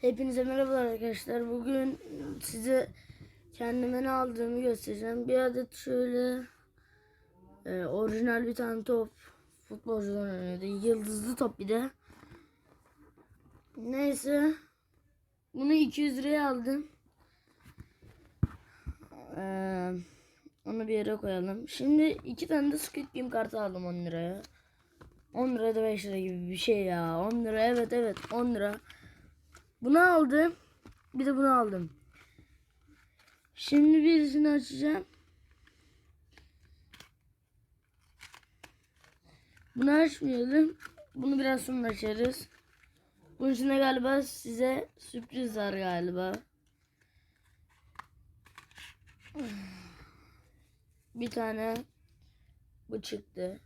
Hepinize merhabalar arkadaşlar. Bugün size kendime ne aldığımı göstereceğim. Bir adet şöyle e, orijinal bir tane top. Futbolcular oynuyordu. Yıldızlı top bir de. Neyse. Bunu 200 liraya aldım. Ee, onu bir yere koyalım. Şimdi iki tane de Squid Game kartı aldım 10 liraya. 10 lira da 5 lira gibi bir şey ya. 10 lira evet evet 10 lira. Bunu aldım. Bir de bunu aldım. Şimdi birisini açacağım. Bunu açmayalım. Bunu biraz sonra açarız. Bunun içinde galiba size sürpriz var galiba. Bir tane bu çıktı.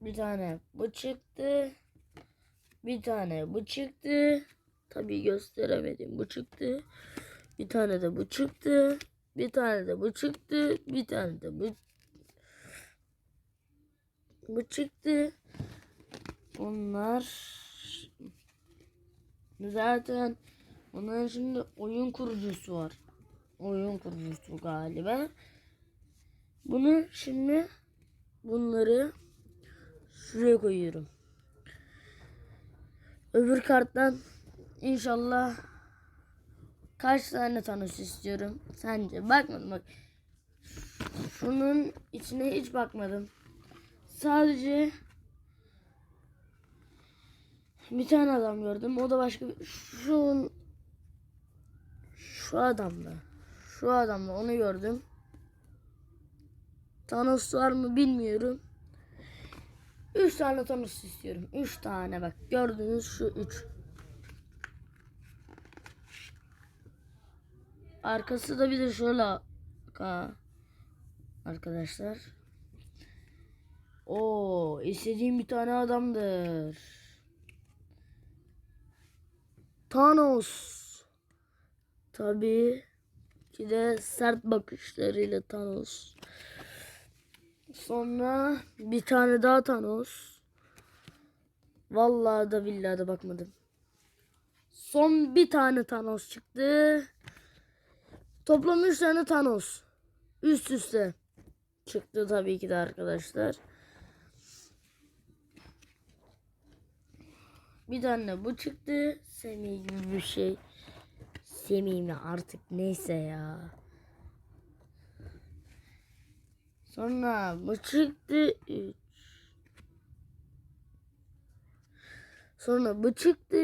Bir tane bu çıktı. Bir tane bu çıktı. Tabii gösteremedim. Bu çıktı. Bir tane de bu çıktı. Bir tane de bu çıktı. Bir tane de bu bu çıktı. Onlar zaten onların şimdi oyun kurucusu var. Oyun kurucusu galiba. Bunu şimdi bunları şuraya koyuyorum. Öbür karttan inşallah kaç tane Thanos istiyorum sence? Bakmadım bak. Şunun içine hiç bakmadım. Sadece bir tane adam gördüm. O da başka bir şu şu adamla. Şu adamla onu gördüm. Thanos var mı bilmiyorum. 3 tane Thanos istiyorum. 3 tane bak. Gördüğünüz şu 3. Arkası da bir de şöyle ka arkadaşlar. O istediğim bir tane adamdır. Thanos. Tabii ki de sert bakışlarıyla Thanos. Sonra bir tane daha Thanos. Vallahi da billahi de bakmadım. Son bir tane Thanos çıktı. Toplam 3 tane Thanos. Üst üste çıktı tabii ki de arkadaşlar. Bir tane bu çıktı. Semih gibi bir şey. Semih mi artık neyse ya. Sonra bu çıktı. Sonra bu çıktı.